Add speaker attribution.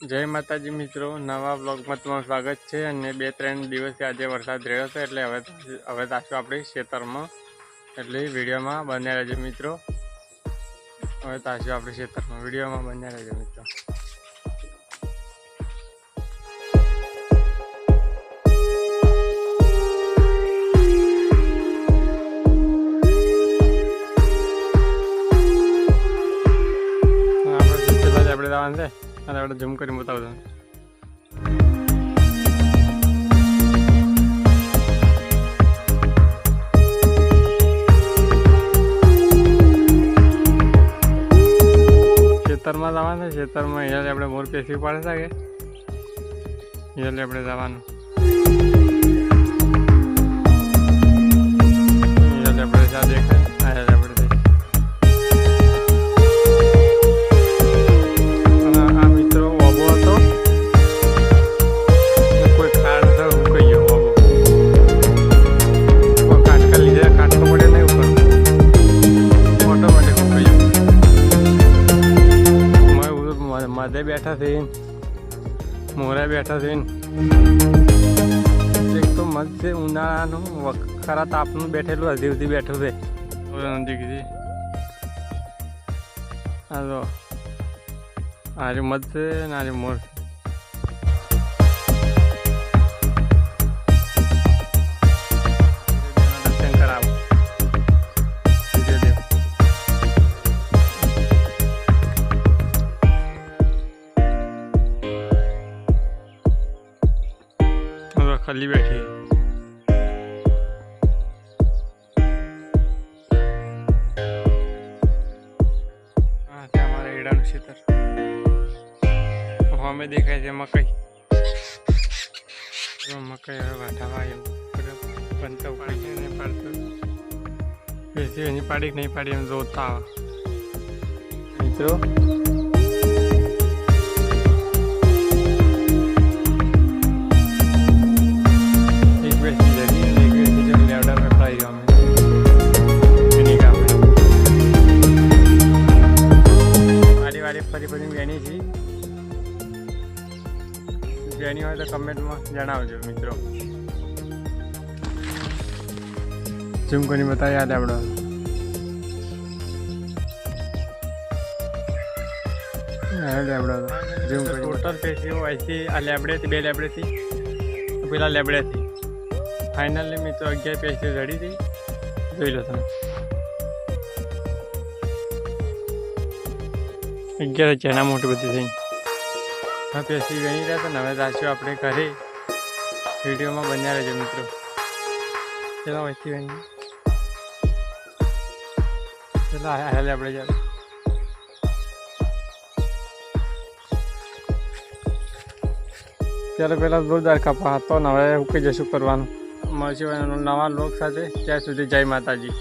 Speaker 1: જય માતાજી મિત્રો, નવા બ્લોગમાં તમારું સ્વાગત છે અને બે ત્રણ દિવસથી આજે વરસાદ રહ્યો છે, એટલે હવે હવે તાશું આપણે ખેતરમાં, એટલે વિડીયોમાં બન્યા રહેજો મિત્રો. હવે તાશું આપણે ખેતરમાં વિડીયોમાં બન્યા રહેજો મિત્રો. આપણે જવાનું છે. અને આપણે જમ કરી બતાવજો ખેતરમાં જવાનું ખેતરમાં અહીંયા આપણે મોર પેસી પાડે છે કે? આપણે જવાનું. ગયો બેઠા છે મોરા બેઠા છે એક તો મસ્ત છે ઉનાળાનું ખરા તાપનું બેઠેલું, હજી સુધી બેઠું છે. નજીક છે હા તો આર્યું છે ને આજે મોર છે. હવે ખાલી બેઠી હા ત્યાં ઈડાનું ખેતર અમે દેખાય છે મકઈ. મકાઈ હવે વાટાવા એમ. બનતા પાડી છે. નહીં પાડતો. બેસી એની પાડી કે નહીં પાડી એમ જોતા મિત્રો વારી પછી ફરી છે બેની હોય તો કમેન્ટમાં જણાવજો મિત્રો. ઝૂમ કરીને બતાવી યાદ આપણો કરી ટોટલ પેશીઓ અહીંથી આ લેબડેથી બે લેબડેથી પેલા લેબડેથી ફાઇનલી મિત્રો અગિયાર પેશીઓ જડી હતી જોઈ લો તમે. અગિયાર ચેના મોટી બધી થઈ હા પેસી ગણી રહ્યા હતા નવે રાખ્યો આપણે ઘરે. વિડીયોમાં બન્યા રહેજો મિત્રો. પેલા વચ્ચે ગણી પેલા હાલે આપણે ચાલો. ત્યારે પેલા જોરદાર કપા હતો ને હવે ઉકી જશું કરવાનું. મળશે નવા લોક સાથે. ત્યાં સુધી જય માતાજી.